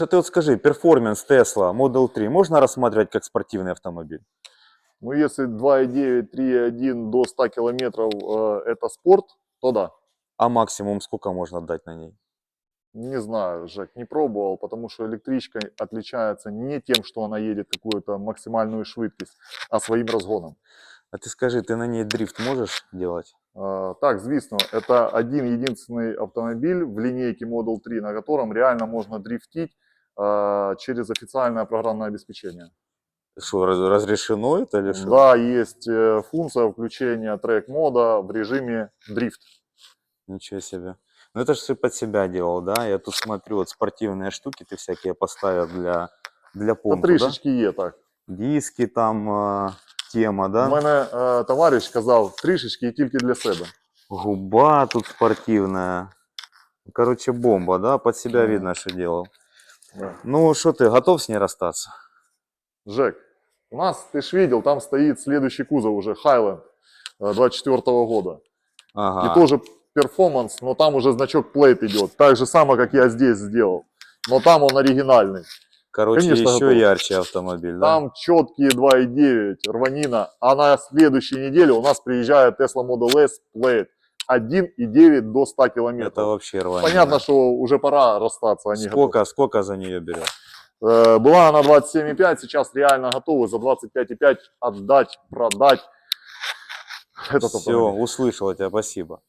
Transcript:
Что ты вот скажи, перформанс Tesla Model 3 можно рассматривать как спортивный автомобиль? Ну, если 2.9, 3.1 до 100 километров э, это спорт, то да. А максимум сколько можно дать на ней? Не знаю, Жек, не пробовал, потому что электричка отличается не тем, что она едет какую-то максимальную швидкость, а своим разгоном. А ты скажи, ты на ней дрифт можешь делать? Э, Так, звісно, это один единственный автомобиль в линейке Model 3, на котором реально можно дрифтить через официальное программное обеспечение. Что, раз- разрешено это или что? Да, есть э, функция включения трек-мода в режиме дрифт. Ничего себе. Ну это же ты под себя делал, да? Я тут смотрю, вот спортивные штуки ты всякие поставил для, для Та помпы, да? трішечки є так. Диски там, э, тема, У да? мене е, товариш казав трішечки і тільки для себе. Губа тут спортивная. Короче, бомба, да? Под себя Мгм. видно, что делал. Да. Ну что, ты готов с ней расстаться? Жек, у нас, ты ж видел, там стоит следующий кузов уже, Highland 24 года. Ага. И тоже перформанс, но там уже значок плейт идет. Так же самое, как я здесь сделал. Но там он оригинальный. Короче, конечно, еще готов. ярче автомобиль, да? Там четкие 2.9, рванина. А на следующей неделе у нас приезжает Tesla Model S Plate 1.9 до 100 Это километров. вообще рванина. Понятно, что уже пора расстаться. Они Сколько, сколько за нее берет? Э, Была она 27,5, сейчас реально готовы за 25,5 отдать, продать. Этот Все, автомобиль. услышал тебя, спасибо.